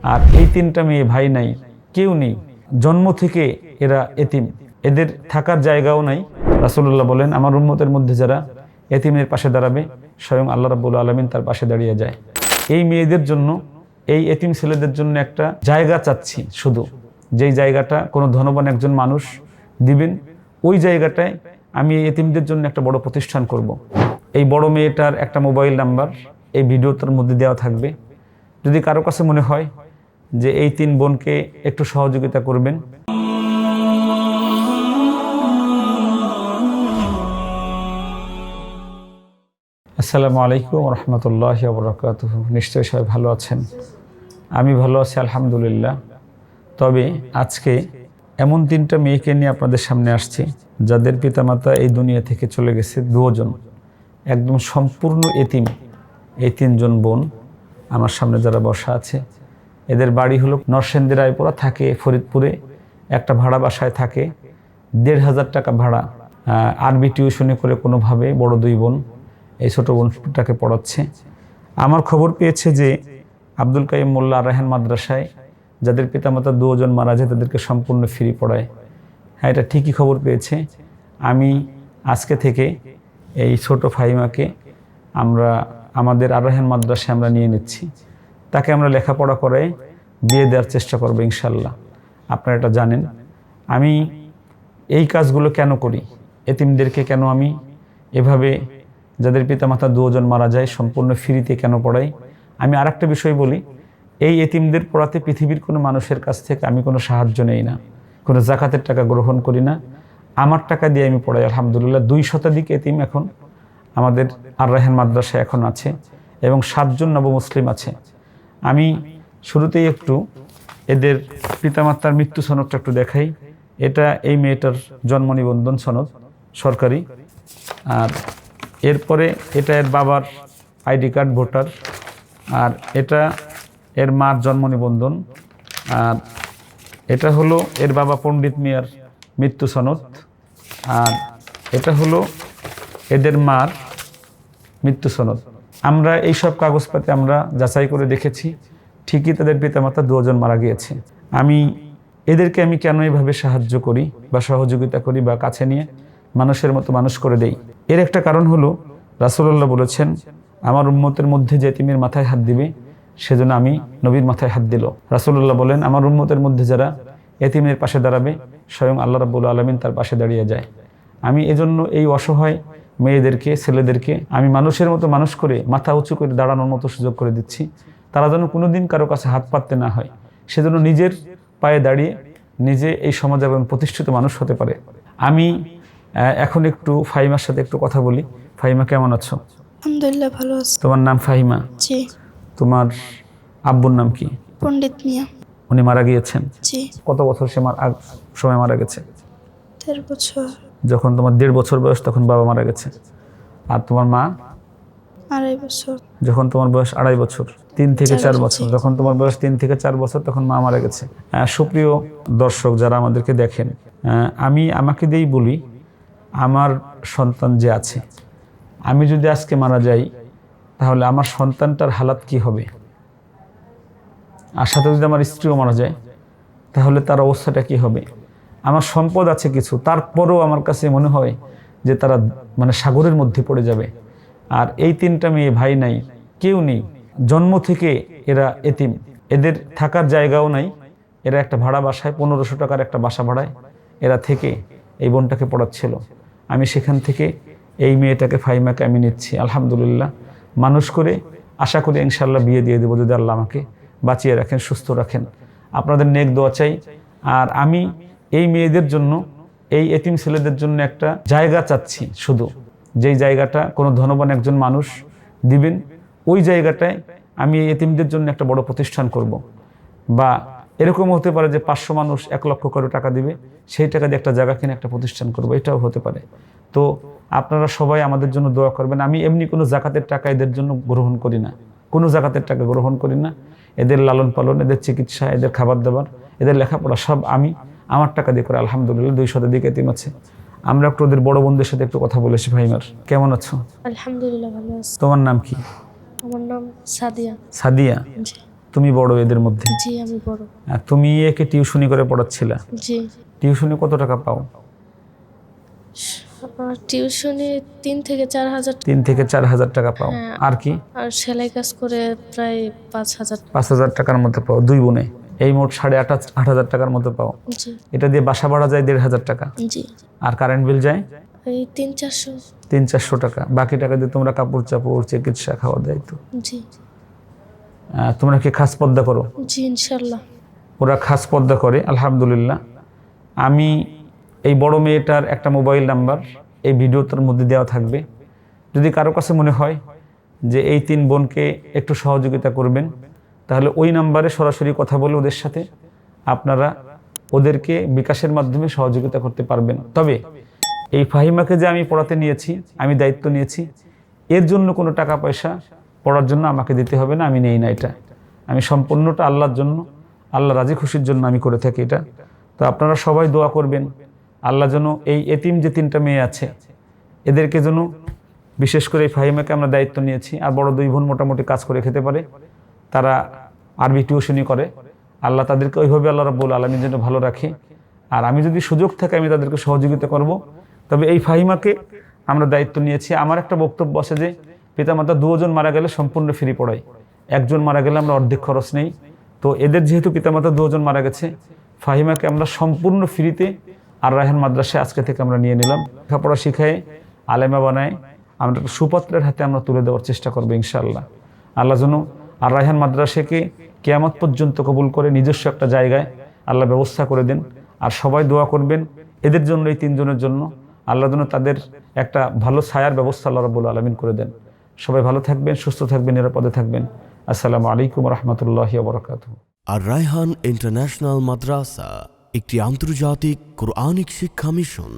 আর এই তিনটা মেয়ে ভাই নাই, কেউ নেই। জন্ম থেকে এরা এতিম। এদের থাকার জায়গাও নাই। রাসুল্লাহ বলেন, আমার উন্মতের মধ্যে যারা এতিমের পাশে দাঁড়াবে, স্বয়ং আল্লাহ রাবুল আলমিন তার পাশে দাঁড়িয়ে যায়। এই মেয়েদের জন্য, এই এতিম ছেলেদের জন্য একটা জায়গা চাচ্ছি শুধু। যেই জায়গাটা কোনো ধনবান একজন মানুষ দিবেন, ওই জায়গাটায় আমি এতিমদের জন্য একটা বড় প্রতিষ্ঠান করব। এই বড় মেয়েটার একটা মোবাইল নাম্বার এই ভিডিওটার মধ্যে দেওয়া থাকবে। যদি কারও কাছে মনে হয় যে এই তিন বোনকে একটু সহযোগিতা করবেন। আসসালামু আলাইকুম রহমতুল্লাহ বরকাত নিশ্চয়ই সবাই ভালো আছেন। আমি ভালো আছি, আলহামদুলিল্লাহ। তবে আজকে এমন তিনটা মেয়েকে নিয়ে আপনাদের সামনে আসছি, যাদের পিতামাতা এই দুনিয়া থেকে চলে গেছে দুজন। একদম সম্পূর্ণ এতিম এই তিনজন বোন আমার সামনে যারা বসা আছে। এদের বাড়ি হলো নরসেন্দি রায়পুরা, থাকে ফরিদপুরে। একটা ভাড়া বাসায় থাকে, দেড় হাজার টাকা ভাড়া। আরবি টিউশনে করে কোনোভাবে বড় দুই বোন, এই ছোটো বোনটাকে পড়াচ্ছে। আমার খবর পেয়েছে যে আব্দুল কাইম মোল্লা রাহান মাদ্রাসায় যাদের পিতামাতা দুজন মারা যায়, তাদেরকে সম্পূর্ণ ফ্রি পড়ায়। হ্যাঁ এটা ঠিকই খবর পেয়েছে। আমি আজকে থেকে এই ছোট ফাহিমাকে আমরা, আমাদের আরাহান মাদ্রাসায় আমরা নিয়ে নিচ্ছি। তাকে আমরা লেখাপড়া করে বিয়ে দেওয়ার চেষ্টা করব ইনশাল্লাহ। আপনারা এটা জানেন। আমি এই কাজগুলো কেন করি? এতিমদেরকে কেন আমি এভাবে যাদের পিতামাতা দুজন মারা যায় সম্পূর্ণ ফ্রিতে কেন পড়াই? আমি আর একটা বিষয় বলি, এই এতিমদের পড়াতে পৃথিবীর কোনো মানুষের কাছ থেকে আমি কোনো সাহায্য নেই না, কোনো জাকাতের টাকা গ্রহণ করি না। আমার টাকা দিয়ে আমি পড়াই, আলহামদুলিল্লাহ। দুই শতাধিক এতিম এখন আমাদের আর রাহেন মাদ্রাসা এখন আছে এবং সাতজন নব মুসলিম আছে। আমি শুরুতেই একটু এদের পিতামাতার মৃত্যু সনদটা একটু দেখাই। এটা এই মেয়েটার জন্ম নিবন্ধন সনদ, সরকারি। আর এরপরে এটা এর বাবার আইডি কার্ড, ভোটার। আর এটা এর মার জন্ম নিবন্ধন। আর এটা হলো এর বাবা পণ্ডিত মিয়ার মৃত্যু সনদ। আর এটা হলো এদের মার মৃত্যু সনদ। আমরা এই সব কাগজপাতি আমরা যাচাই করে দেখেছি, ঠিকই তাদের পিতামাতা দুজন মারা গিয়েছে। আমি এদেরকে আমি কেন এভাবে সাহায্য করি বা সহযোগিতা করি বা কাছে নিয়ে মানুষের মতো মানুষ করে দেই? এর একটা কারণ হলো রাসুল্লাহ বলেছেন, আমার উম্মতের মধ্যে যে তিমির মাথায় হাত দিবে, সেজন্য আমি নবীর মাথায় হাত দিল। রাসুল্লাহ বলেন, আমার উম্মতের মধ্যে যারা এতিমের পাশে দাঁড়াবে, স্বয়ং আল্লাহ রাবুল আলমিন তার পাশে দাঁড়িয়ে যায়। আমি এজন্য এই অসহায় মেয়েদেরকে ছেলেদেরকে আমি মানুষের মতো মানুষ করে মাথা উঁচু করে দাঁড়ানোর মতো সুযোগ করে দিচ্ছি। তারা যেন কোনোদিন কারও কাছে হাত পাততে না হয়। সেজন্য নিজের পায়ে দাঁড়িয়ে নিজে এই সমাজে এবং প্রতিষ্ঠিত মানুষ হতে পারে। আমি এখন একটু ফাহিমার সাথে একটু কথা বলি। ফাহিমা কেমন আছো? আলহামদুলিল্লাহ ভালো আছি। তোমার নাম ফাহিমা? জি। তোমার আব্বুর নাম কি? পণ্ডিত মিয়া। উনি মারা গিয়েছেন? জি। কত বছর সে মার আগ সময় মারা গেছে? দেড় বছর। যখন তোমার দেড় বছর বয়স তখন বাবা মারা গেছে। আর তোমার মা? আড়াই বছর। যখন তোমার বয়স আড়াই বছর তিন থেকে চার বছর, যখন তোমার বয়স তিন থেকে চার বছর তখন মা মারা গেছে। সুপ্রিয় দর্শক যারা আমাদেরকে দেখেন আমি আমাকে দিয়েই বলি আমার সন্তান যে আছে আমি যদি আজকে মারা যাই তাহলে আমার সন্তানটার হালাত কি হবে? আর সাথে যদি আমার স্ত্রীও মারা যায় তাহলে তার অবস্থাটা কি হবে? আমার সম্পদ আছে কিছু, তারপরেও আমার কাছে মনে হয় যে তারা মানে সাগরের মধ্যে পড়ে যাবে। আর এই তিনটা মেয়ে ভাই নাই, কেউ নেই। জন্ম থেকে এরা এতিম। এদের থাকার জায়গাও নাই। এরা একটা ভাড়া বাসায়, পনেরোশো টাকার একটা বাসা ভাড়ায় এরা থেকে এই বোনটাকে পড়াচ্ছিল। আমি সেখান থেকে এই মেয়েটাকে ফাইমাকে আমি নিচ্ছি, আলহামদুলিল্লাহ। মানুষ করে আশা করি ইনশাল্লাহ বিয়ে দিয়ে দেবো যদি আল্লাহ আমাকে বাঁচিয়ে রাখেন, সুস্থ রাখেন। আপনাদের নেক দোয়া চাই। আর আমি এই মেয়েদের জন্য, এই এতিম ছেলেদের জন্য একটা জায়গা চাচ্ছি শুধু। যেই জায়গাটা কোনো ধনবান একজন মানুষ দিবেন, ওই জায়গাটায় আমি এই এতিমদের জন্য একটা বড় প্রতিষ্ঠান করব। বা এরকম হতে পারে যে পাঁচশো মানুষ এক লক্ষ করে টাকা দিবে, সেই টাকা দিয়ে একটা জায়গা কিনে একটা প্রতিষ্ঠান করব, এটাও হতে পারে। তো আপনারা সবাই আমাদের জন্য দোয়া করবেন। আমি এমনি কোনো জাকাতের টাকা এদের জন্য গ্রহণ করি না। কোনো জাকাতের টাকা গ্রহণ করি না। এদের লালন পালন, এদের চিকিৎসা, এদের খাবার দাবার এদের লেখাপড়া সব আমি আমার টাকা দিয়ে করে আলহামদুলিল্লাহ দুই শতাধিক এতিম আছে। আমরা একটু ওদের বড় বন্ধুদের সাথে একটু কথা বলেছি ভাইমার কেমন আছো? আলহামদুলিল্লাহ ভালো আছি। তোমার নাম কি? আমার নাম সাদিয়া। সাদিয়া? তুমি বড় এদের মধ্যে? জি আমি বড়। আর তুমি একে টিউশনি করে পড়াচ্ছিলা? জি। টিউশনি কত টাকা পাও? আমার টিউশনে তিন থেকে চার হাজার তিন থেকে চার হাজার টাকা পাও। হ্যাঁ। আর কি? আর সেলাই কাজ করে প্রায় পাঁচ হাজার পাঁচ হাজার টাকার মতো পাও দুই বোনে? এই মোট সাড়ে আট আট হাজার টাকার মতো পাও। এটা দিয়ে বাসা ভাড়া যায় দেড় হাজার টাকা। আর কারেন্ট বিল যায়? তিন চারশো। তিন চারশো টাকা। বাকি টাকা দিয়ে তোমরা কাপড় চাপড় চিকিৎসা খাওয়া দায় তো। তোমরা কি খাস পদ্মা করো? জি ইনশাল্লাহ ওরা খাস পদ্মা করে আলহামদুলিল্লাহ। আমি এই বড় মেয়েটার একটা মোবাইল নাম্বার এই ভিডিওটার মধ্যে দেওয়া থাকবে। যদি কারও কাছে মনে হয় যে এই তিন বোনকে একটু সহযোগিতা করবেন তাহলে ওই নাম্বারে সরাসরি কথা বলে ওদের সাথে আপনারা ওদেরকে বিকাশের মাধ্যমে সহযোগিতা করতে পারবেন। তবে এই ফাহিমাকে যে আমি পড়াতে নিয়েছি, আমি দায়িত্ব নিয়েছি, এর জন্য কোনো টাকা পয়সা পড়ার জন্য আমাকে দিতে হবে না, আমি নেই না এটা। আমি সম্পূর্ণটা আল্লাহর জন্য, আল্লাহ রাজি খুশির জন্য আমি করে থাকি এটা। তো আপনারা সবাই দোয়া করবেন, আল্লাহ যেন এই এতিম যে তিনটা মেয়ে আছে, এদেরকে যেন বিশেষ করে এই ফাহিমাকে আমরা দায়িত্ব নিয়েছি, আর বড় দুই বোন মোটামুটি কাজ করে খেতে পারে। তারা আরবি টিউশনি করে। আল্লাহ তাদেরকে ওইভাবে আল্লাহ রব্বুল আলমীর জন্য ভালো রাখে। আর আমি যদি সুযোগ থাকে, আমি তাদেরকে সহযোগিতা করব। তবে এই ফাহিমাকে আমরা দায়িত্ব নিয়েছি। আমার একটা বক্তব্য আছে যে, পিতামাতা দুজন মারা গেলে সম্পূর্ণ ফ্রি পড়াই একজন মারা গেলে আমরা অর্ধেক খরচ নেই। তো এদের যেহেতু পিতামাতা দুজন মারা গেছে, ফাহিমাকে আমরা সম্পূর্ণ ফ্রিতে আর রায়হান মাদ্রাসায় আজকে থেকে আমরা নিয়ে নিলাম। লেখাপড়া শিখায়, আলেমা বানায়। আমরা সুপাত্রের হাতে আমরা তুলে দেওয়ার চেষ্টা করব ইনশাআল্লাহ। আল্লাহ যেন আর রায়হান মাদ্রাসাকে কেয়ামত পর্যন্ত কবুল করে নিজস্ব একটা জায়গায় আল্লাহ ব্যবস্থা করে দেন। আর সবাই দোয়া করবেন এদের জন্য, এই তিনজনের জন্য। আল্লাহ যেন তাদের একটা ভালো ছায়ার ব্যবস্থা আল্লাহ রব্বুল আলমিন করে দেন। সবাই ভালো থাকবেন, সুস্থ থাকবেন, নিরাপদে থাকবেন। আসসালামু আলাইকুম রহমতুল্লাহ বরকাত আর রায়হান ইন্টারন্যাশনাল মাদ্রাসা, একটি আন্তর্জাতিক কোরআনিক শিক্ষা মিশন।